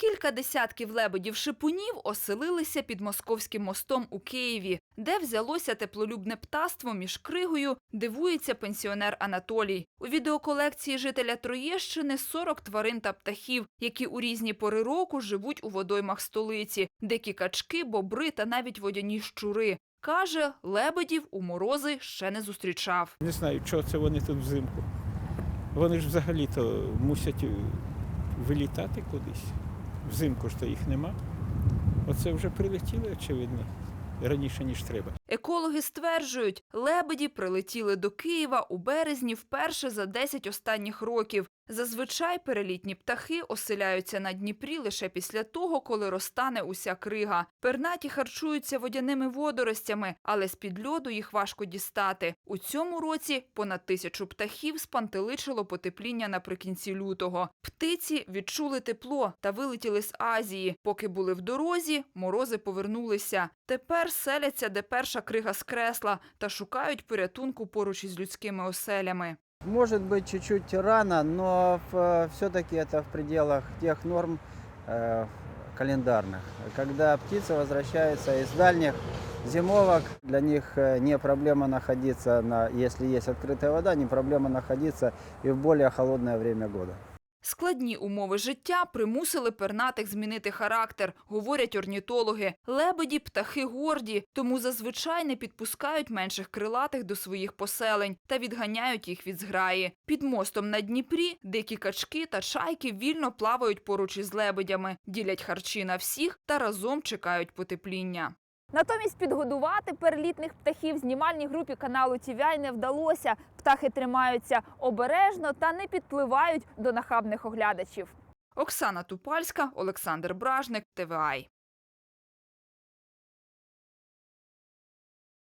Кілька десятків лебедів шипунів оселилися під московським мостом у Києві, де взялося теплолюбне птаство між кригою, дивується пенсіонер Анатолій. У відеоколекції жителя Троєщини 40 тварин та птахів, які у різні пори року живуть у водоймах столиці, дикі качки, бобри та навіть водяні щури. Каже, лебедів у морози ще не зустрічав. Не знаю, чого це вони тут взимку. Вони ж взагалі-то мусять е, вилітати кудись. Взимку ж то їх нема. Оце вже прилетіли, очевидно, раніше, ніж треба. Екологи стверджують, лебеді прилетіли до Києва у березні вперше за 10 останніх років. Зазвичай перелітні птахи оселяються на Дніпрі лише після того, коли розтане уся крига. Пернаті харчуються водяними водоростями, але з-під льоду їх важко дістати. У цьому році понад тисячу птахів спантеличило потепління наприкінці лютого. Птиці відчули тепло та вилетіли з Азії. Поки були в дорозі, морози повернулися. Тепер селяться, де перша крига скресла, та шукають порятунку поруч із людськими оселями. Может быть, чуть-чуть рано, но все-таки это в пределах тех норм э, календарных. Когда птицы возвращаются из дальних зимовок, для них э, не проблема находиться, на, если есть открытая вода, не проблема находиться и в более холодное время года. Складні умови життя примусили пернатих змінити характер, говорять орнітологи. Лебеді – птахи горді, тому зазвичай не підпускають менших крилатих до своїх поселень та відганяють їх від зграї. Під мостом на Дніпрі дикі качки та чайки вільно плавають поруч із лебедями, ділять харчі на всіх та разом чекають потепління. Натомість підгодувати перелітних птахів знімальній групі каналу TVI не вдалося. Птахи тримаються обережно та не підпливають до нахабних оглядачів. Оксана Тупальська, Олександр Бражник, ТВАЙ.